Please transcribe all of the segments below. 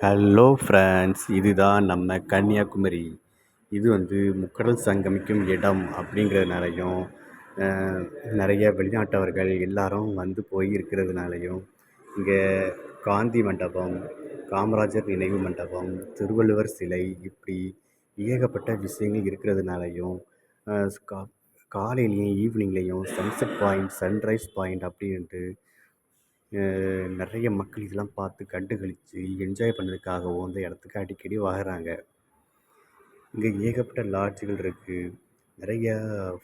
Hello friends இதுதான் நம்ம கன்னியாகுமரி. இது வந்து முக்கடல் சங்கமிக்கும் இடம் அப்படிங்கிறதுனாலையும் நிறைய வெளிநாட்டவர்கள் எல்லாரும் வந்து போய் இருக்கிறதுனாலையும் இங்கே காந்தி மண்டபம் காமராஜர் நினைவு மண்டபம் திருவள்ளுவர் சிலை இப்படி ஏகப்பட்ட விஷயங்கள் இருக்கிறதுனாலையும் கா காலையிலையும் ஈவினிங்லேயும் சன்செட் பாயிண்ட் சன்ரைஸ் பாயிண்ட் அப்படின்ட்டு நிறைய மக்கள் இதெல்லாம் பார்த்து கண்டு கழித்து என்ஜாய் பண்ணதுக்காகவும் இந்த இடத்துக்கு அடிக்கடி வராங்க. இங்கே ஏகப்பட்ட லாட்ஜுகள் இருக்குது நிறையா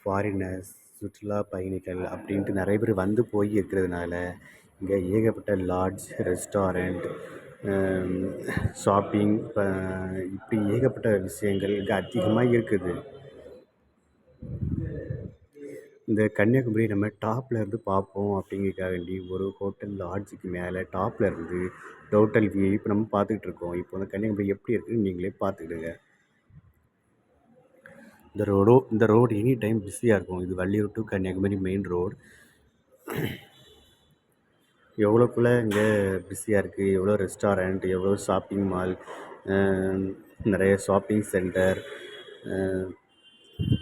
ஃபாரினர்ஸ் சுற்றுலா பயணிகள் அப்படின்ட்டு நிறைய பேர் வந்து போய் இருக்கிறதுனால இங்கே ஏகப்பட்ட லாட்ஜ் ரெஸ்டாரண்ட் ஷாப்பிங் இப்போ இப்படி ஏகப்பட்ட விஷயங்கள் இங்கே அதிகமாக இருக்குது. இந்த கன்னியாகுமரி நம்ம டாப்பில் இருந்து பார்ப்போம் அப்படிங்கிறதுக்காக வேண்டி ஒரு ஹோட்டல் லாட்ஜுக்கு மேலே டாப்பில் இருந்து டோட்டல் வியூ இப்போ நம்ம பார்த்துக்கிட்டு இருக்கோம். இப்போ வந்து கன்னியாகுமரி எப்படி இருக்குன்னு நீங்களே பார்த்துக்கிடுங்க. இந்த ரோடோ இந்த ரோடு எனி டைம் பிஸியாக இருக்கும். இது Valliyur to Kanyakumari main road எவ்வளோக்குள்ளே இங்கே பிஸியாக இருக்குது எவ்வளோ ரெஸ்டாரண்ட் எவ்வளோ ஷாப்பிங் மால் நிறைய shopping centre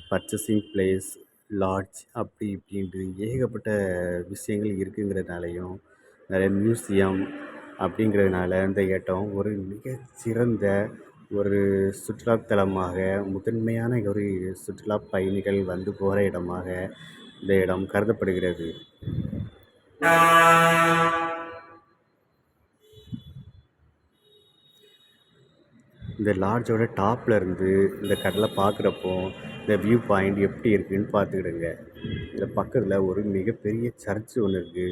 purchasing place lodge அப்படி இப்படின்ட்டு ஏகப்பட்ட விஷயங்கள் இருக்குங்கிறதுனாலையும் நிறைய மியூசியம் அப்படிங்கிறதுனால இந்த இடம் ஒரு மிகச்சிறந்த ஒரு சுற்றுலாத்தலமாக முதன்மையான ஒரு சுற்றுலா பயணிகள் வந்து போகிற இடமாக இந்த இடம் கருதப்படுகிறது. இந்த லாட்ஜோட டாப்பில் இருந்து இந்த கடலை பார்க்குறப்போ இந்த வியூ பாயிண்ட் எப்படி இருக்குதுன்னு பார்த்துக்கிடுங்க. இந்த பக்கத்தில் ஒரு மிகப்பெரிய சர்ச் ஒன்று இருக்குது